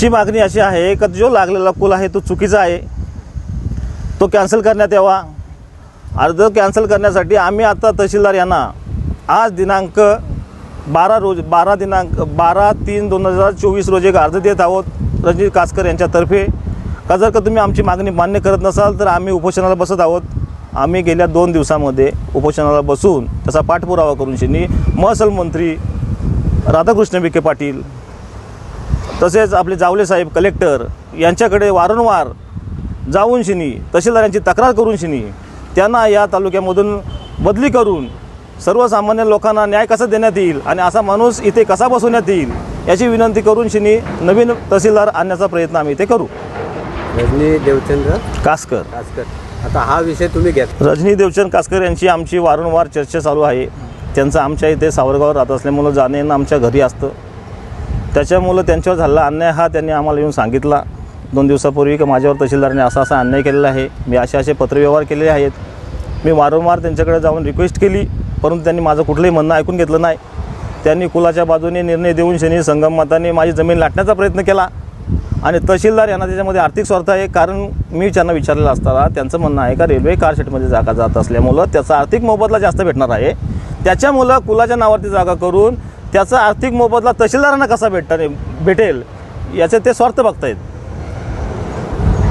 आमची मागणी अशी आहे का जो लागलेला पूल आहे तो चुकीचा आहे? तो कॅन्सल करण्यात यावा. अर्ज कॅन्सल करण्यासाठी आम्ही आता तहसीलदार यांना आज दिनांक बारा रोज बारा दिनांक बारा तीन दोन हजार चोवीस रोजी एक अर्ज देत आहोत रणजित कासकर यांच्यातर्फे. का जर का तुम्ही आमची मागणी मान्य करत नसाल तर आम्ही उपोषणाला बसत आहोत. आम्ही गेल्या दोन दिवसामध्ये उपोषणाला बसून त्याचा पाठपुरावा करून शिनी महसूल मंत्री राधाकृष्ण विखे पाटील तसेच आपले जावले साहेब कलेक्टर यांच्याकडे वारंवार जाऊन शिनी तहसीलदारांची तक्रार करून शिनी त्यांना या तालुक्यामधून बदली करून सर्वसामान्य लोकांना न्याय कसा देण्यात येईल आणि असा माणूस इथे कसा बसवण्यात येईल याची विनंती करून शिनी नवीन तहसीलदार आणण्याचा प्रयत्न आम्ही इथे करू. रजनी देवचंद्र कासकर. कासकर. आता हा विषय तुम्ही घेत रजनी देवचंद कासकर यांची आमची वारंवार चर्चा चालू आहे. त्यांचं आमच्या इथे सावरगाव राहत असल्यामुळं जाणं येणं आमच्या घरी असतं. त्याच्यामुळं त्यांच्यावर झालेला अन्याय हा त्यांनी आम्हाला येऊन सांगितला. दोन दिवसापूर्वी की माझ्यावर तहसीलदाराने असा असा अन्याय केलेला आहे. मी असे असे पत्रव्यवहार केलेले आहेत. मी वारंवार त्यांच्याकडे जाऊन रिक्वेस्ट केली परंतु त्यांनी माझं कुठलंही म्हणणं ऐकून घेतलं नाही. त्यांनी कुलाच्या बाजूने निर्णय देऊन शनी संगममताने माझी जमीन लाटण्याचा प्रयत्न केला. आणि तहसीलदार यांना त्याच्यामध्ये आर्थिक स्वार्थ आहे कारण मी त्यांना विचारलेलं असताना त्यांचं म्हणणं आहे का रेल्वे कारशेटमध्ये जागा जात असल्यामुळं त्याचा आर्थिक मोबदला जास्त भेटणार आहे. त्याच्यामुळं कुलाच्या नावावरती जागा करून त्याचा आर्थिक मोबदला तहसीलदारांना कसा भेटणार भेटेल याचे ते स्वार्थ बघतायत.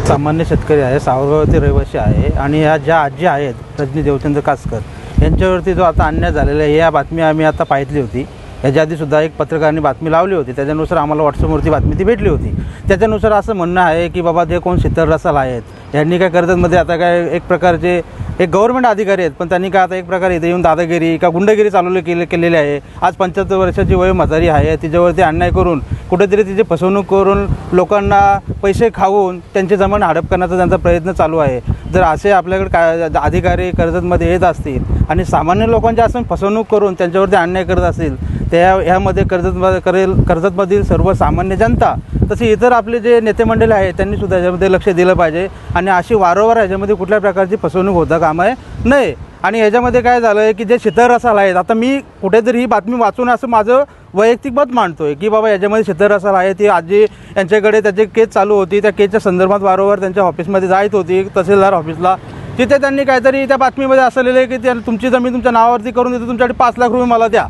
सामान्य शेतकरी आहे सावरगावातील रहिवासी आहे आणि ह्या ज्या आजी आहेत रजनी देवचंद्र कासकर यांच्यावरती जो आता अन्याय झालेला आहे या बातमी आम्ही आता पाहितली होती. याच्या आधीसुद्धा एक पत्रकारांनी बातमी लावली होती. त्याच्यानुसार आम्हाला व्हॉट्सअपवरती बातमी ती भेटली होती. त्याच्यानुसार असं म्हणणं आहे की बाबा जे कोण शीतल रसाल आहेत यांनी काय कर्जतमध्ये आता काय एक प्रकारचे एक गव्हर्नमेंट अधिकारी आहेत पण त्यांनी काय आता एक प्रकारे इथे येऊन दादागिरी का गुंडगिरी चालवली केले केलेली आहे. आज पंच्याहत्तर वर्षाची वय म्हातारी आहे तिच्यावरती अन्याय करून कुठेतरी तिची फसवणूक करून लोकांना पैसे खाऊन त्यांची जमीन हडप करण्याचा त्यांचा प्रयत्न चालू आहे. जर असे आपल्याकडे काय अधिकारी कर्जतमध्ये येत असतील आणि सामान्य लोकांच्या असं फसवणूक करून त्यांच्यावरती अन्याय करत असतील त्या ह्यामध्ये कर्जत करेल कर्जतमधील सर्वसामान्य जनता तसे इतर आपले जे नेते मंडळी आहेत त्यांनी सुद्धा याच्यामध्ये लक्ष दिलं पाहिजे. आणि अशी वारंवार याच्यामध्ये कुठल्या प्रकारची फसवणूक होता आहे नये. आणि याच्यामध्ये काय झालं आहे की जे शीतल रसाल आहेत आता मी कुठेतरी ही बातमी वाचून असं माझं वैयक्तिक मत आहे की बाबा याच्यामध्ये शीतल रसाल आहे ती आजी यांच्याकडे त्याची केस चालू होती त्या केसच्या संदर्भात वारंवार त्यांच्या ऑफिसमध्ये जायत होती तहसीलदार ऑफिसला. तिथे त्यांनी काहीतरी त्या बातमीमध्ये असलेलं आहे की त्या तुमची जमीन तुमच्या नावावरती करून देतो तुमच्याकडे पाच लाख रुपये मला द्या.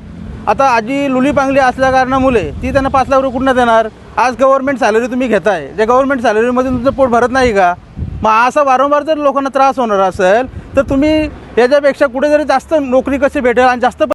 आता आजी लुली पांगली असल्या कारणामुळे ती त्यांना पाच लाख रुपये कुठनं देणार? आज गव्हर्नमेंट सॅलरी तुम्ही घेताय. त्या गव्हर्नमेंट सॅलरीमध्ये तुमचं पोट भरत नाही का? मग असा वारंवार जर लोकांना त्रास होणार असेल तर तुम्ही याच्यापेक्षा कुठेतरी जास्त नोकरी कशी भेटेल आणि जास्त